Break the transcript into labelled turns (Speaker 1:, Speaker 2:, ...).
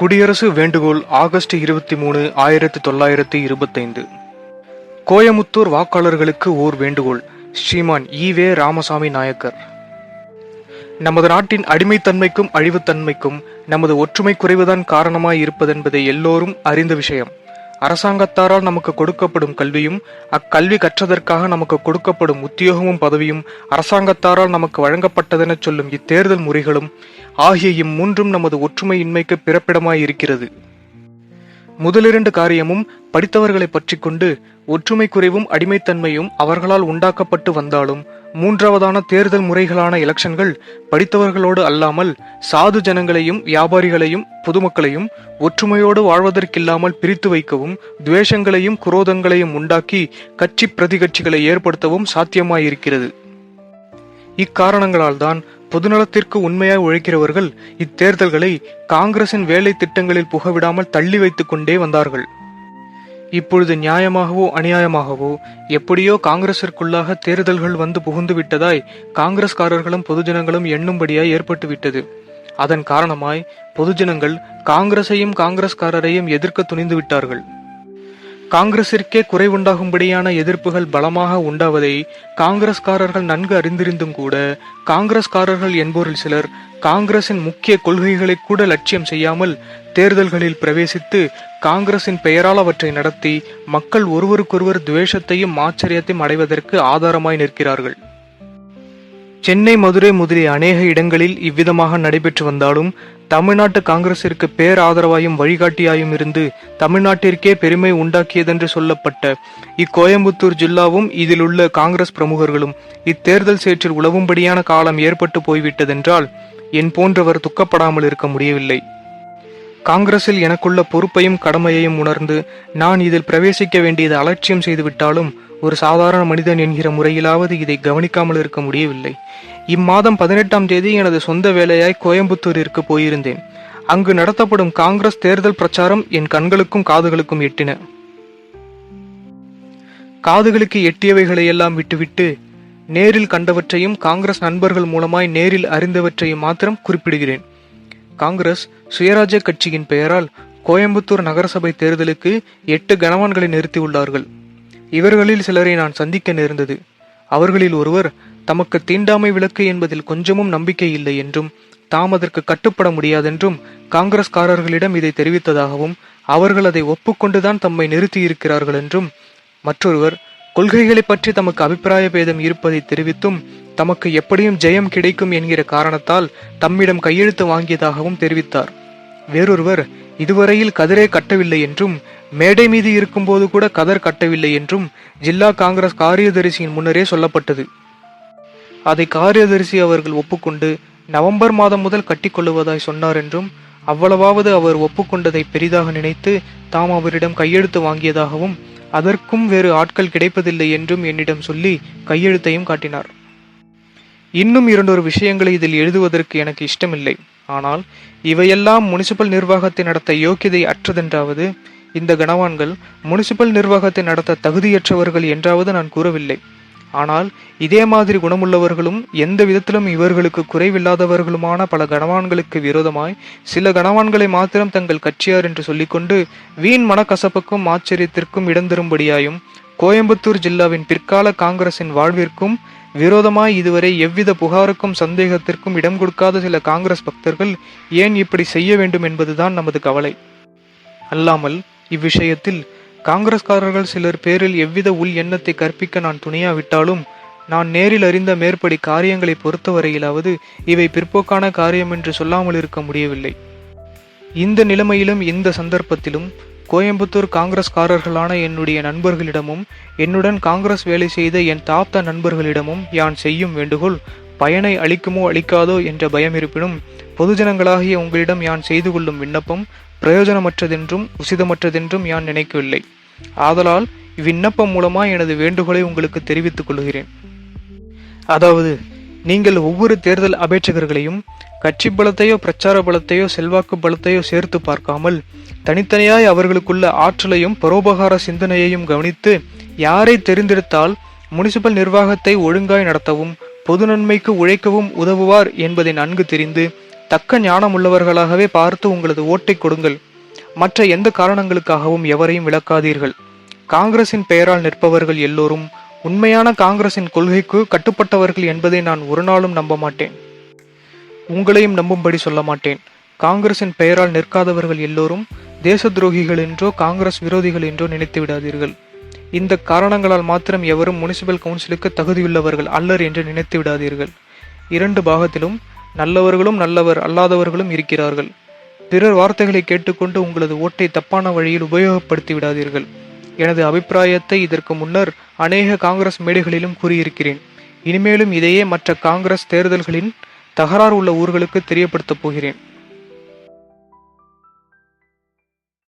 Speaker 1: குடியரசு வேண்டுகோள் ஆகஸ்ட் இருபத்தி மூணு ஆயிரத்தி தொள்ளாயிரத்தி இருபத்தைந்து. கோயமுத்தூர் வாக்காளர்களுக்கு ஓர் வேண்டுகோள் ஸ்ரீமான் ஈவே ராமசாமி நாயக்கர். நமது நாட்டின் அடிமைத்தன்மைக்கும் அழிவுத்தன்மைக்கும் நமது ஒற்றுமை குறைவுதான் காரணமாய் இருப்பதென்பதை எல்லோரும் அறிந்த விஷயம். அரசாங்கத்தாரால் நமக்கு கொடுக்கப்படும் கல்வியும் அக்கல்வி கற்றதற்காக நமக்கு கொடுக்கப்படும் உத்தியோகமும் பதவியும் அரசாங்கத்தாரால் நமக்கு வழங்கப்பட்டதெனச் சொல்லும் இத்தேர்தல் முறைகளும் ஆகிய இம்மூன்றும் நமது ஒற்றுமையின்மைக்கு பிறப்பிடமாய் இருக்கிறது முதலிரண்டு காரியமும் படித்தவர்களை பற்றி கொண்டு ஒற்றுமை குறைவும் அடிமைத்தன்மையும் அவர்களால் உண்டாக்கப்பட்டு வந்தாலும் மூன்றாவதான தேர்தல் முறைகளான எலெக்ஷன்கள் படித்தவர்களோடு அல்லாமல் சாது ஜனங்களையும் வியாபாரிகளையும் பொதுமக்களையும் ஒற்றுமையோடு வாழ்வதற்கில்லாமல் பிரித்து வைக்கவும் துவேஷங்களையும் குரோதங்களையும் உண்டாக்கி கட்சி பிரதிகட்சிகளை ஏற்படுத்தவும் சாத்தியமாயிருக்கிறது. இக்காரணங்களால்தான் பொதுநலத்திற்கு உண்மையாய் உழைக்கிறவர்கள் இத்தேர்தல்களை காங்கிரசின் வேலை திட்டங்களில் புகவிடாமல் தள்ளி வைத்துக் கொண்டே வந்தார்கள். இப்பொழுது நியாயமாகவோ அநியாயமாகவோ எப்படியோ காங்கிரசிற்குள்ளாக தேர்தல்கள் வந்து புகுந்து விட்டதாய் காங்கிரஸ்காரர்களும் பொதுஜனங்களும் எண்ணும்படியாய் ஏற்பட்டுவிட்டது. அதன் காரணமாய் பொதுஜனங்கள் காங்கிரசையும் காங்கிரஸ்காரரையும் எதிர்க்க துணிந்து விட்டார்கள். காங்கிரசிற்கே குறைவுண்டாகும்படியான எதிர்ப்புகள் பலமாக உண்டாவதை காங்கிரஸ்காரர்கள் நன்கு அறிந்திருந்தும் கூட காங்கிரஸ்காரர்கள் என்போரில் சிலர் காங்கிரசின் முக்கிய கொள்கைகளை கூட லட்சியம் செய்யாமல் தேர்தல்களில் பிரவேசித்து காங்கிரசின் பெயரால் அவற்றை நடத்தி மக்கள் ஒருவருக்கொருவர் துவேஷத்தையும் ஆச்சரியத்தையும் அடைவதற்கு ஆதாரமாய் நிற்கிறார்கள். சென்னை மதுரை முதலிய அநேக இடங்களில் இவ்விதமாக நடைபெற்று வந்தாலும் தமிழ்நாட்டு காங்கிரசிற்கு பேர் ஆதரவாயும் வழிகாட்டியாயும் இருந்து தமிழ்நாட்டிற்கே பெருமை உண்டாக்கியதென்று சொல்லப்பட்ட இக்கோயம்புத்தூர் ஜில்லாவும் இதிலுள்ள காங்கிரஸ் பிரமுகர்களும் இத்தேர்தல் சேற்றில் உழவும்படியான காலம் ஏற்பட்டு போய்விட்டதென்றால் என் போன்றவர் துக்கப்படாமல் இருக்க முடியவில்லை. காங்கிரஸில் எனக்குள்ள பொறுப்பையும் கடமையையும் உணர்ந்து நான் இதில் பிரவேசிக்க வேண்டியது அலட்சியம் செய்துவிட்டாலும் ஒரு சாதாரண மனிதன் என்கிற முறையிலாவது இதை கவனிக்காமல் இருக்க முடியவில்லை. இம்மாதம் பதினெட்டாம் தேதி எனது சொந்த வேலையாய் கோயம்புத்தூரிற்கு போயிருந்தேன். அங்கு நடத்தப்படும் காங்கிரஸ் தேர்தல் பிரச்சாரம் என் கண்களுக்கும் காதுகளுக்கும் எட்டின. காதுகளுக்கு எட்டியவைகளையெல்லாம் விட்டுவிட்டு நேரில் கண்டவற்றையும் காங்கிரஸ் நண்பர்கள் மூலமாய் நேரில் அறிந்தவற்றையும் மாத்திரம் குறிப்பிடுகிறேன். காங்கிரஸ் சுயராஜ்ய கட்சியின் பெயரால் கோயம்புத்தூர் நகரசபை தேர்தலுக்கு எட்டு கனவான்களை நிறுத்தியுள்ளார்கள். இவர்களில் சிலரை நான் சந்திக்க நேர்ந்தது. அவர்களில் ஒருவர் தமக்கு தீண்டாமை விளக்கு என்பதில் கொஞ்சமும் நம்பிக்கை இல்லை என்றும் தாம் அதற்கு கட்டுப்பட முடியாதென்றும் காங்கிரஸ்காரர்களிடம் இதை தெரிவித்ததாகவும் அவர்கள் அதை ஒப்புக்கொண்டுதான் தம்மை நிறுத்தியிருக்கிறார்கள் என்றும் மற்றொருவர் கொள்கைகளை பற்றி தமக்கு அபிப்பிராய பேதம் இருப்பதை தெரிவித்தும் தமக்கு எப்படியும் ஜெயம் கிடைக்கும் என்கிற காரணத்தால் தம்மிடம் கையெழுத்து வாங்கியதாகவும் தெரிவித்தார். வேறொருவர் இதுவரையில் கதிரே கட்டவில்லை என்றும் மேடை மீது இருக்கும்போது கூட கதர் கட்டவில்லை என்றும் ஜில்லா காங்கிரஸ் காரியதரிசியின் முன்னரே சொல்லப்பட்டது. அதை காரியதரிசி அவர்கள் ஒப்புக்கொண்டு நவம்பர் மாதம் முதல் கட்டிக்கொள்ளுவதாய் சொன்னார் என்றும் அவ்வளவாவது அவர் ஒப்புக்கொண்டதை பெரிதாக நினைத்து தாம் அவரிடம் கையெழுத்து வாங்கியதாகவும் அதற்கும் வேறு ஆட்கள் கிடைப்பதில்லை என்றும் என்னிடம் சொல்லி கையெழுத்தையும் காட்டினார். இன்னும் இரண்டொரு விஷயங்களை இதில் எழுதுவதற்கு எனக்கு இஷ்டமில்லை. ஆனால் இவையெல்லாம் முனிசிபல் நிர்வாகத்தை நடத்த யோக்கியதை அற்றதென்றாவது இந்த கனவான்கள் முனிசிபல் நிர்வாகத்தை நடத்த தகுதியற்றவர்கள் என்றாவது நான் கூறவில்லை. ஆனால் இதே மாதிரி குணமுள்ளவர்களும் எந்த விதத்திலும் இவர்களுக்கு குறைவில்லாதவர்களுமான பல கனவான்களுக்கு விரோதமாய் சில கனவான்களை மாத்திரம் தங்கள் கட்சியார் என்று சொல்லிக்கொண்டு வீண் மனக்கசப்புக்கும் ஆச்சரியத்திற்கும் இடந்தரும்படியாயும் கோயம்புத்தூர் ஜில்லாவின் பிற்கால காங்கிரசின் வாழ்விற்கும் விரோதமாய் இதுவரை எவ்வித புகாருக்கும் சந்தேகத்திற்கும் இடம் கொடுக்காத சில காங்கிரஸ் பக்தர்கள் ஏன் இப்படி செய்ய வேண்டும் என்பதுதான் நமது கவலை. அல்லாமல் இவ்விஷயத்தில் காங்கிரஸ்காரர்கள் சிலர் பேரில் எவ்வித உள் எண்ணத்தை கற்பிக்க நான் துணியாவிட்டாலும் நான் நேரில் அறிந்த மேற்படி காரியங்களை பொறுத்தவரையிலாவது இவை பிற்போக்கான காரியம் என்று சொல்லாமல் இருக்க முடியவில்லை. இந்த நிலைமையிலும் இந்த சந்தர்ப்பத்திலும் கோயம்புத்தூர் காங்கிரஸ்காரர்களான என்னுடைய நண்பர்களிடமும் என்னுடன் காங்கிரஸ் வேலை செய்த என் தாப்த நண்பர்களிடமும் யான் செய்யும் வேண்டுகோள் பயனை அளிக்குமோ அளிக்காதோ என்ற பயம் இருப்பினும் பொதுஜனங்களாகிய உங்களிடம் யான் செய்து கொள்ளும் விண்ணப்பம் பிரயோஜனமற்றதென்றும் உசிதமற்றதென்றும் யான் நினைக்கவில்லை. ஆதலால் இவ்விண்ணப்பம் மூலமா எனது வேண்டுகோளை உங்களுக்கு தெரிவித்துக் கொள்கிறேன். அதாவது நீங்கள் ஒவ்வொரு தேர்தல் அபேட்சகர்களையும் கட்சி பலத்தையோ பிரச்சார பலத்தையோ செல்வாக்கு பலத்தையோ சேர்த்து பார்க்காமல் தனித்தனியாய் அவர்களுக்குள்ள ஆற்றலையும் பரோபகார சிந்தனையையும் கவனித்து யாரை தெரிந்தெடுத்தால் முனிசிபல் நிர்வாகத்தை ஒழுங்காய் நடத்தவும் பொது நன்மைக்கு உழைக்கவும் உதவுவார் என்பதை நன்கு தெரிந்து தக்க ஞானம் உள்ளவர்களாகவே பார்த்து உங்களது ஓட்டை கொடுங்கள். மற்ற எந்த காரணங்களுக்காகவும் எவரையும் விளக்காதீர்கள். காங்கிரசின் பெயரால் நிற்பவர்கள் எல்லோரும் உண்மையான காங்கிரசின் கொள்கைக்கு கட்டுப்பட்டவர்கள் என்பதை நான் ஒரு நாளும் நம்ப மாட்டேன். உங்களையும் நம்பும்படி சொல்ல மாட்டேன். காங்கிரசின் பெயரால் நிற்காதவர்கள் எல்லோரும் தேச துரோகிகள் என்றோ காங்கிரஸ் விரோதிகள் என்றோ நினைத்து விடாதீர்கள். இந்த காரணங்களால் மாத்திரம் எவரும் முனிசிபல் கவுன்சிலுக்கு தகுதியுள்ளவர்கள் அல்லர் என்று நினைத்து விடாதீர்கள். இரண்டு பாகத்திலும் நல்லவர்களும் நல்லவர் அல்லாதவர்களும் இருக்கிறார்கள். பிறர் வார்த்தைகளை கேட்டுக்கொண்டு உங்களது ஓட்டை தப்பான வழியில் உபயோகப்படுத்தி விடாதீர்கள். எனது அபிப்பிராயத்தை இதற்கு முன்னர் அநேக காங்கிரஸ் மேடைகளிலும் கூறியிருக்கிறேன். இனிமேலும் இதையே மற்ற காங்கிரஸ் தேர்தல்களின் தகராறு உள்ள ஊர்களுக்கு தெரியப்படுத்தப் போகிறேன்.